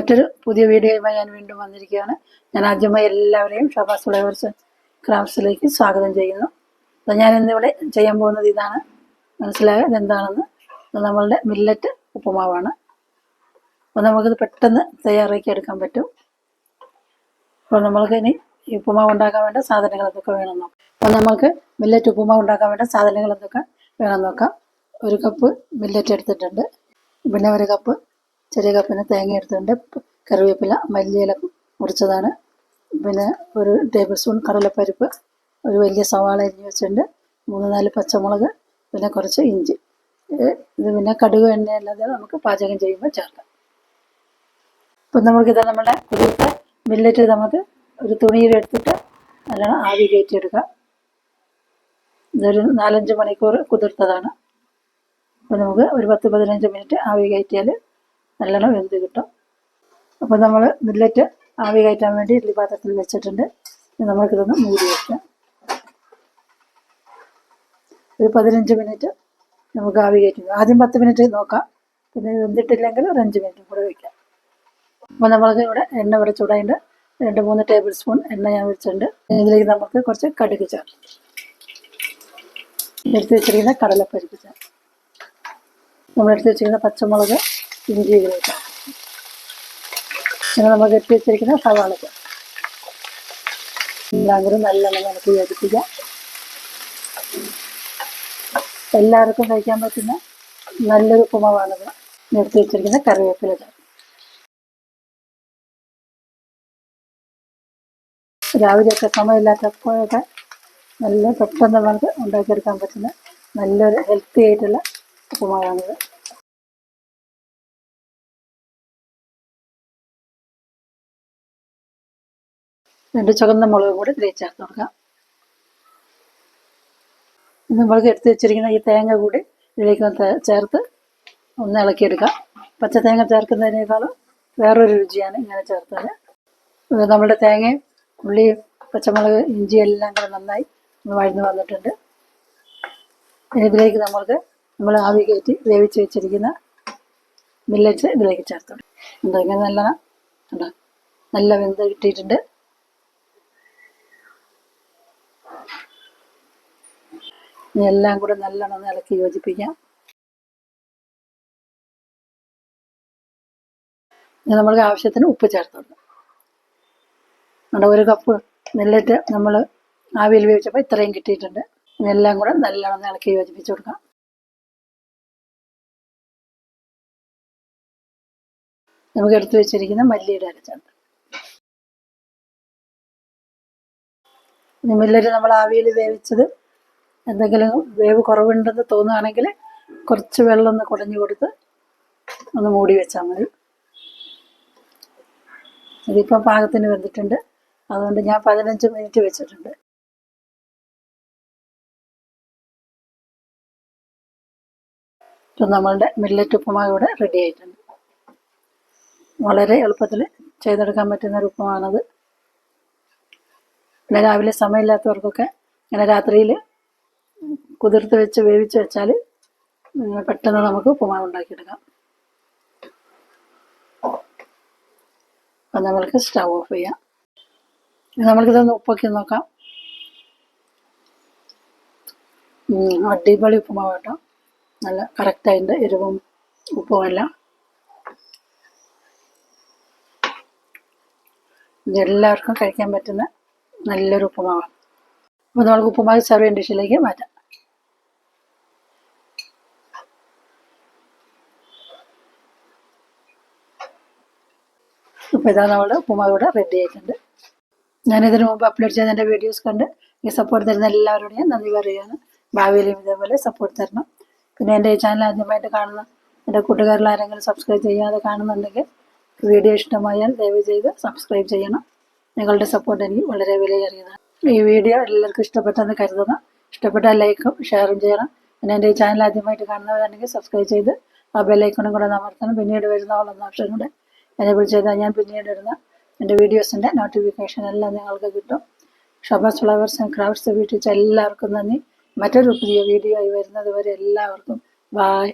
മറ്റൊരു പുതിയ വീഡിയോയുമായി ഞാൻ വീണ്ടും വന്നിരിക്കുകയാണ്. ഞാൻ ആദ്യമായി എല്ലാവരെയും ഷബാസ് ഫ്ലേവേഴ്സ് ക്രാഫ്റ്റ്സിലേക്ക് സ്വാഗതം ചെയ്യുന്നു. അപ്പം ഞാൻ ഇന്നിവിടെ ചെയ്യാൻ പോകുന്നത് ഇതാണ്. മനസ്സിലായത് എന്താണെന്ന് നമ്മളുടെ മില്ലറ്റ് ഉപ്പുമാവാണ്. അപ്പോൾ നമുക്കിത് പെട്ടെന്ന് തയ്യാറാക്കി എടുക്കാൻ പറ്റും. അപ്പോൾ നമ്മൾക്ക് ഇനി ഉപ്പുമാവ് ഉണ്ടാക്കാൻ വേണ്ട സാധനങ്ങൾ എന്തൊക്കെ വേണം നോക്കാം. അപ്പോൾ നമുക്ക് മില്ലറ്റ് ഉപ്പുമാവ് ഉണ്ടാക്കാൻ വേണ്ട സാധനങ്ങൾ എന്തൊക്കെ വേണം നോക്കാം. ഒരു കപ്പ് മില്ലറ്റ് എടുത്തിട്ടുണ്ട്. പിന്നെ ഒരു കപ്പ് ചെറിയ കപ്പിന് തേങ്ങ എടുത്തിട്ടുണ്ട്. കറിവേപ്പില മല്ലിയില മുറിച്ചതാണ്. പിന്നെ ഒരു ടേബിൾ സ്പൂൺ കടലപ്പരിപ്പ് ഒരു വലിയ സവാള അരിഞ്ഞ് വെച്ചിട്ടുണ്ട്. മൂന്ന് നാല് പച്ചമുളക് പിന്നെ കുറച്ച് ഇഞ്ചി. ഇത് പിന്നെ കടുക് എണ്ണ അല്ലാതെ നമുക്ക് പാചകം ചെയ്യുമ്പോൾ ചേർക്കാം. ഇപ്പം നമുക്കിത് നമ്മുടെ കുതിർത്ത മില്ലറ്റ് നമുക്ക് ഒരു തുണിയിൽ എടുത്തിട്ട് നല്ലോണം ആവി കയറ്റിയെടുക്കാം. ഇതൊരു നാലഞ്ച് മണിക്കൂർ കുതിർത്തതാണ്. അപ്പോൾ നമുക്ക് ഒരു പത്ത് പതിനഞ്ച് മിനിറ്റ് ആവി കയറ്റിയാൽ നല്ലോണം വെന്ത് കിട്ടും. അപ്പോൾ നമ്മൾ മില്ലറ്റ് ആവി കയറ്റാൻ വേണ്ടി ഇഡ്ഡലി പാത്രത്തിൽ വെച്ചിട്ടുണ്ട്. ഇനി നമുക്കിതൊന്ന് മൂടി വയ്ക്കാം ഒരു പതിനഞ്ച് മിനിറ്റ് നമുക്ക് ആവി കയറ്റി. ആദ്യം പത്ത് മിനിറ്റ് നോക്കാം. പിന്നെ വെന്തിട്ടില്ലെങ്കിൽ ഒരു അഞ്ച് മിനിറ്റ് കൂടെ വയ്ക്കാം അപ്പോൾ നമ്മൾക്ക് ഇവിടെ എണ്ണ ഇവിടെ ചൂടായിട്ട് രണ്ട് മൂന്ന് ടേബിൾ സ്പൂൺ എണ്ണ ഞാൻ വെച്ചിട്ടുണ്ട് ഇതിലേക്ക് നമുക്ക് കുറച്ച് കടുക് ചേർക്കാം. എടുത്ത് വെച്ചിരിക്കുന്ന കടലപ്പരിപ്പ് ചേർക്കാം. നമ്മൾ എടുത്ത് വെച്ചിരിക്കുന്ന പച്ചമുളക് ഇഞ്ചി ഇതിലേക്ക് പിന്നെ നമ്മൾ കെട്ടി വെച്ചിരിക്കുന്ന സവാള എല്ലാവരും എല്ലാം കൂടി നല്ലോണം നമുക്ക് യോജിപ്പിക്കാം. എല്ലാവർക്കും കഴിക്കാൻ പറ്റുന്ന നല്ലൊരു ഉപ്പുമാവാണിത് നിർത്തി വെച്ചിരിക്കുന്ന കറിവേപ്പില രാവിലെയൊക്കെ സമയമില്ലാത്തപ്പോഴൊക്കെ നല്ല പെട്ടെന്ന് നമുക്ക് ഉണ്ടാക്കിയെടുക്കാൻ പറ്റുന്ന നല്ലൊരു ഹെൽത്തി ആയിട്ടുള്ള ഉപ്പുമാവാണിത്. രണ്ട് ചുവന്ന മുളകും കൂടി ഇതിലേക്ക് ചേർത്ത് കൊടുക്കാം. ഇനി നമ്മൾക്ക് എടുത്ത് വെച്ചിരിക്കുന്ന ഈ തേങ്ങ കൂടി ഇതിലേക്ക് ചേർത്ത് ഒന്ന് ഇളക്കിയെടുക്കാം. പച്ച തേങ്ങ ചേർക്കുന്നതിനേക്കാളും വേറൊരു രുചിയാണ് ഇങ്ങനെ ചേർത്തത്. നമ്മുടെ തേങ്ങയും ഉള്ളി പച്ചമുളക് ഇഞ്ചി എല്ലാം കൂടെ നന്നായി വഴന്ന് വന്നിട്ടുണ്ട്. ഇതിലേക്ക് നമ്മൾക്ക് നമ്മൾ ആവി കയറ്റി വേവിച്ച് വെച്ചിരിക്കുന്ന മില്ലറ്റ്സ് ഇതിലേക്ക് ചേർത്ത് കൊടുക്കും. എന്താ ഇങ്ങനെ നല്ല നല്ല വെന്ത് കിട്ടിയിട്ടുണ്ട്. എല്ലാം കൂടെ നല്ലോണം ഇളക്കി യോജിപ്പിക്കാം. നമ്മൾക്ക് ആവശ്യത്തിന് ഉപ്പ് ചേർത്ത് കൊടുക്കാം ഒരു കപ്പ് നെല്ലിട്ട് നമ്മൾ ആവിയിൽ വേവിച്ചപ്പോൾ ഇത്രയും കിട്ടിയിട്ടുണ്ട്. എല്ലാം കൂടെ നല്ലോണം ഇളക്കി യോജിപ്പിച്ച് കൊടുക്കാം. നമുക്ക് എടുത്തു വെച്ചിരിക്കുന്ന മല്ലിയുടെ അരച്ചുണ്ട് മില്ലറ്റ് നമ്മൾ ആവിയിൽ വേവിച്ചത് എന്തെങ്കിലും വേവ് കുറവുണ്ടെന്ന് തോന്നുകയാണെങ്കിൽ കുറച്ച് വെള്ളം ഒന്ന് കുടഞ്ഞു കൊടുത്ത് ഒന്ന് മൂടി വെച്ചാൽ മതി. ഇതിപ്പോൾ പാകത്തിന് വെന്തിട്ടുണ്ട്. അതുകൊണ്ട് ഞാൻ പതിനഞ്ച് മിനിറ്റ് വെച്ചിട്ടുണ്ട്. ഇപ്പം നമ്മളുടെ മില്ലറ്റ് ഉപ്പുമാവ് ഇവിടെ റെഡി ആയിട്ടുണ്ട്. വളരെ എളുപ്പത്തിൽ ചെയ്തെടുക്കാൻ പറ്റുന്ന ഒരു ഉപ്പുമാണത്. പിന്നെ രാവിലെ സമയമില്ലാത്തവർക്കൊക്കെ ഇങ്ങനെ രാത്രിയിൽ കുതിർത്ത് വെച്ച് വേവിച്ച് വെച്ചാൽ പെട്ടെന്ന് നമുക്ക് ഉപ്പുമാവ് ഉണ്ടാക്കിയെടുക്കാം. അപ്പം നമ്മൾക്ക് സ്റ്റവ് ഓഫ് ചെയ്യാം. നമ്മൾക്കിതൊന്ന് ഉപ്പൊക്കെ നോക്കാം. അടിപൊളി ഉപ്പുമാവ് കേട്ടോ. നല്ല കറക്റ്റായിട്ട് എരിവും ഉപ്പും എല്ലാം. എല്ലാവർക്കും കഴിക്കാൻ പറ്റുന്ന നല്ലൊരു ഉപ്പുമാവാണ്. അപ്പോൾ നമുക്ക് ഉപ്പുമാവ് സെർവ് ഡിഷിലേക്ക് മാറ്റാം. ഇപ്പോൾ ഇതാണ് നമ്മുടെ ഉപ്പുമാ റെഡി ആയിട്ടുണ്ട്. ഞാനിതിനു മുമ്പ് അപ്ലോഡ് ചെയ്ത എന്റെ വീഡിയോസ് കണ്ട് ഈ സപ്പോർട്ട് തരുന്ന എല്ലാവരോടും ഞാൻ നന്ദി പറയുകയാണ്. ഭാവിയിലും ഇതേപോലെ സപ്പോർട്ട് തരണം. പിന്നെ എന്റെ ചാനൽ ആദ്യമായിട്ട് കാണുന്ന എന്റെ കൂട്ടുകാരിൽ ആരെങ്കിലും സബ്സ്ക്രൈബ് ചെയ്യാതെ കാണുന്നുണ്ടെങ്കിൽ വീഡിയോ ഇഷ്ടമായാൽ ദയവ് ചെയ്ത് സബ്സ്ക്രൈബ് ചെയ്യണം. നിങ്ങളുടെ സപ്പോർട്ട് എനിക്ക് വളരെ വിലയേറിയതാണ്. ഈ വീഡിയോ എല്ലാവർക്കും ഇഷ്ടപ്പെട്ടെന്ന് കരുതുന്നു. ഇഷ്ടപ്പെട്ട ലൈക്കും ഷെയറും ചെയ്യണം. പിന്നെ എന്റെ ഈ ചാനൽ ആദ്യമായിട്ട് കാണുന്നവരാണെങ്കിൽ സബ്സ്ക്രൈബ് ചെയ്ത് ആ ബെല്ലൈക്കണും കൂടെ അമർത്തണം. പിന്നീട് വരുന്ന ഓളെന്ന ഓപ്ഷൻ കൂടെ ചെയ്താൽ ഞാൻ പിന്നീട് ഇടുന്ന എന്റെ വീഡിയോസിന്റെ നോട്ടിഫിക്കേഷൻ എല്ലാം നിങ്ങൾക്ക് കിട്ടും. ഷബാസ് ഫ്ലവേഴ്സ് ആൻഡ് ക്രാഫ്റ്റ്സ് വീട്ടിൽ എല്ലാവർക്കും നന്ദി. മറ്റൊരു പുതിയ വീഡിയോ ആയി വരുന്നത് വരെ എല്ലാവർക്കും ബായ്